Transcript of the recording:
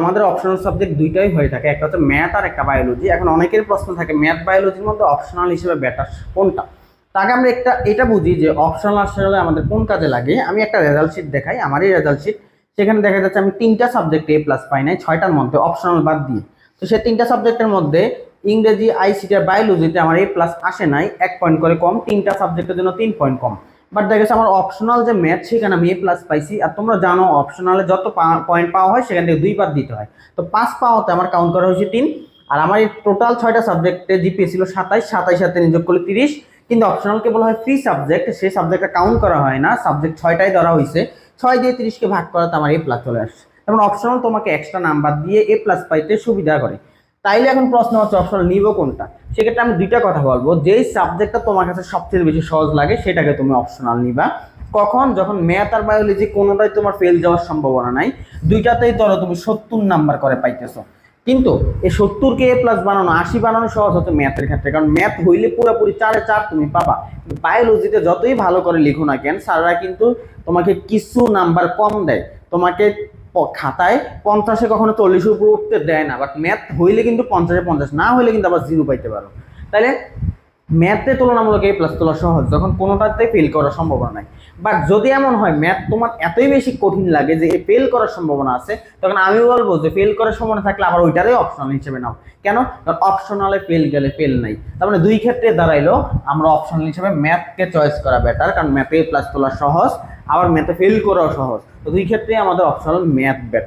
আমাদের optional subject দুইটাই হয়ে থাকে। একটা হচ্ছে ম্যাথ আর একটা বায়োলজি এখন অনেকের প্রশ্ন থাকে ম্যাথ বায়োলজির মধ্যে অপশনাল হিসেবে বেটার কোনটা? তাকে আমরা একটা, এটা বুঝি যে অপশনাল আসলে আমাদের কোন কাজে লাগে। আমি একটা রেজাল্ট শিট দেখাই, আমারই রেজাল্ট শিট সেখানে দেখা যাচ্ছে আমি তিনটা সাবজেক্টে এ প্লাস পাই নাই, ছয়টার মধ্যে অপশনাল বাদ দিয়ে। তো সেই তিনটা সাবজেক্টের মধ্যে ইংরেজি আইসিটি আর বায়োলজিতে আমার এ প্লাস আসে নাই, এক পয়েন্ট করে কম, তিনটা সাবজেক্টের জন্য তিন পয়েন্ট কম। বাট দেখা গেছে আমার অপশনাল যে ম্যাথ সেখানে আমি এ প্লাস পাইছি। আর তোমরা জানো অপশনালে যত পয়েন্ট পাওয়া হয়, সেখান থেকে দুই পার দিতে হয়। তো পাঁচ পাওয়াতে আমার কাউন্ট করা হয়েছে তিন। আর আমার এই টোটাল ছয়টা সাবজেক্টে জিপিএ ছিল সাতাইশ সাতাইশ সাথে নিযোগ করলে তিরিশ। কিন্তু অপশনালকে বলা হয় ফ্রি সাবজেক্ট সেই সাবজেক্টটা কাউন্ট করা হয় না। সাবজেক্ট ছয়টাই ধরা হয়েছে। ছয় দিয়ে তিরিশকে ভাগ করাতে আমার এ প্লাস চলে আসছে। যেমন অপশনাল তোমাকে এক্সট্রা নাম্বার দিয়ে এ প্লাস পাইতে সুবিধা করে। তাইলে এখন প্রশ্ন হচ্ছে অপশনাল নিব কোনটা? সেক্ষেত্রে আমি দুইটা কথা বলব। যেই সাবজেক্টটা তোমার কাছে সবচেয়ে বেশি সহজ লাগে, সেটাকে তুমি অপশনাল নিবা। কখন? যখন ম্যাথ আর বায়োলজি কোনোটাই তোমার ফেল যাওয়ার সম্ভাবনা নাই। দুইটাতেই ধরো তুমি সত্তর নাম্বার করে পাইতেছো। কিন্তু এই সত্তরকে এ প্লাস বানানো, আশি বানানো সহজ হচ্ছে ম্যাথের ক্ষেত্রে। কারণ ম্যাথ হইলে পুরোপুরি চারে চার তুমি পাবা। বায়োলজিতে যতই ভালো করে লিখো না কেন স্যাররা কিন্তু তোমাকে কিছু নাম্বার কম দেয়। তোমাকে খাতায় পঞ্চাশে কখনো চল্লিশের উপর উঠতে দেয় না বাট ম্যাথ হইলে কিন্তু পঞ্চাশে পঞ্চাশ, না হইলে কিন্তু আবার জিরো পাইতে পারো। তাহলে ম্যাথে তুলনামূলক এই প্লাস তোলা সহজ, যখন কোনোটাতে ফেল করার সম্ভাবনা নাই। বাট যদি এমন হয় ম্যাথ তোমার এতই বেশি কঠিন লাগে যে ফেল করার সম্ভাবনা আছে, তখন আমি বলব যে ফেল করার সম্ভাবনা থাকলে আবার ওইটারই অপশনাল হিসেবে নাও। কেন? কারণ অপশনালে ফেল গেলে ফেল নাই। তার মানে দুই ক্ষেত্রে দাঁড়াইলো, আমরা অপশনাল হিসেবে ম্যাথকে চয়েস করা বেটার কারণ ম্যাথে প্লাস তোলা সহজ। আবার ম্যাথে ফেল করাও সহজ। তো দুই ক্ষেত্রে আমাদের অপশনাল ম্যাথ বেটার